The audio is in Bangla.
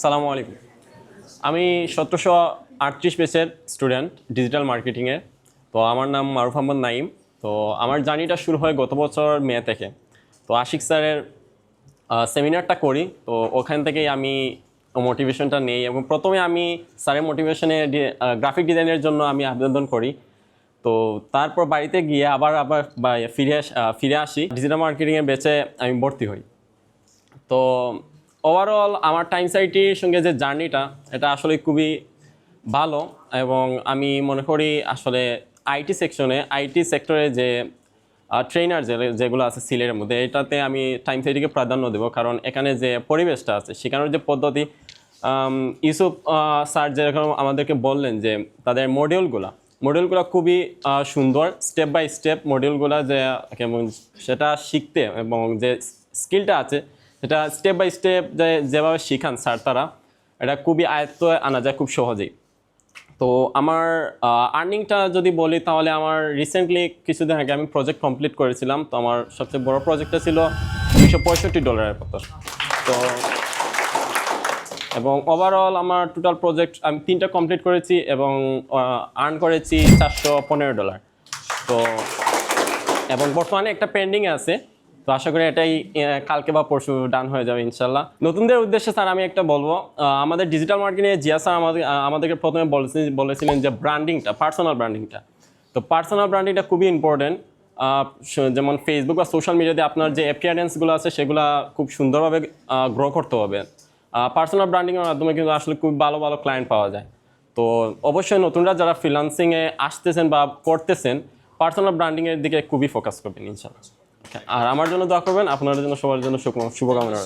সালামু আলাইকুম। আমি সতেরোশো আটত্রিশ পেসের স্টুডেন্ট, ডিজিটাল মার্কেটিংয়ের তো আমার নাম মারুফ আহমদ নাইম তো আমার জার্নিটা শুরু হয় গত বছর মে থেকে। তো আশিক স্যারের সেমিনারটা করি। তো ওখান থেকেই আমি মোটিভেশনটা নেই এবং প্রথমে আমি স্যারের মোটিভেশনে গ্রাফিক ডিজাইনের জন্য আমি আবেদন করি। তো তারপর বাড়িতে গিয়ে আবার আবার ফিরে ফিরে আসি। ডিজিটাল মার্কেটিংয়ে বেচে আমি ভর্তি হই। তো ওভারঅল আমার টাইম সাইটির সঙ্গে যে জার্নিটা এটা আসলে খুবই ভালো এবং আমি মনে করি আসলে আইটি সেকশনে আইটি সেক্টরে যে ট্রেনার যে, যেগুলো আছে সিলেটের মধ্যে, এটাতে আমি টাইম সাইটিকে প্রাধান্য দেবো। কারণ এখানে যে পরিবেশটা আছে শেখানোর যে পদ্ধতি ইউসুফ স্যার যেরকম আমাদেরকে বললেন যে, তাদের মডিউলগুলো মডিউলগুলো খুবই সুন্দর। স্টেপ বাই স্টেপ মডিউলগুলো যে, কেমন সেটা শিখতে এবং যে স্কিলটা আছে সেটা স্টেপ বাই স্টেপ যে যেভাবে শিখান স্যার তারা, এটা খুবই আয়ত্ত আনা যায় খুব সহজেই। তো আমার আর্নিংটা যদি বলি তাহলে আমার রিসেন্টলি কিছুদিন আগে আমি প্রজেক্ট কমপ্লিট করেছিলাম। তো আমার সবচেয়ে বড় প্রজেক্টটা ছিল দুশো পঁয়ষট্টি ডলারের মতো। তো এবং ওভারঅল আমার টোটাল প্রজেক্ট আমি তিনটা কমপ্লিট করেছি এবং আর্ন করেছি চারশো পনেরো ডলার। তো এবং বর্তমানে একটা পেন্ডিং আছে। তো আশা করি এটাই কালকে বা পরশু ডান হয়ে যাবে ইনশাল্লাহ নতুনদের উদ্দেশ্যে স্যার, আমি একটা বলব আমাদের ডিজিটাল মার্কেটিংয়ে জিয়া স্যার আমাদের আমাদেরকে প্রথমে বলেছিলেন যে ব্র্যান্ডিংটা পার্সোনাল ব্র্যান্ডিংটা তো পার্সোনাল ব্র্যান্ডিংটা খুবই ইম্পর্টেন্ট যেমন ফেসবুক বা সোশ্যাল মিডিয়াতে আপনার যে অ্যাপিয়ারেন্সগুলো আছে, সেগুলো খুব সুন্দরভাবে গ্রো করতে হবে। পার্সোনাল ব্র্যান্ডিংয়ের মাধ্যমে কিন্তু আসলে খুব ভালো ভালো ক্লায়েন্ট পাওয়া যায়। তো অবশ্যই নতুনরা যারা ফ্রিলান্সিংয়ে আসতেছেন বা করতেছেন পার্সোনাল ব্র্যান্ডিংয়ের দিকে খুবই ফোকাস করবেন ইনশাল্লাহ আর আমার জন্য দোয়া করবেন আপনার জন্য সবার জন্য শুভকামনা।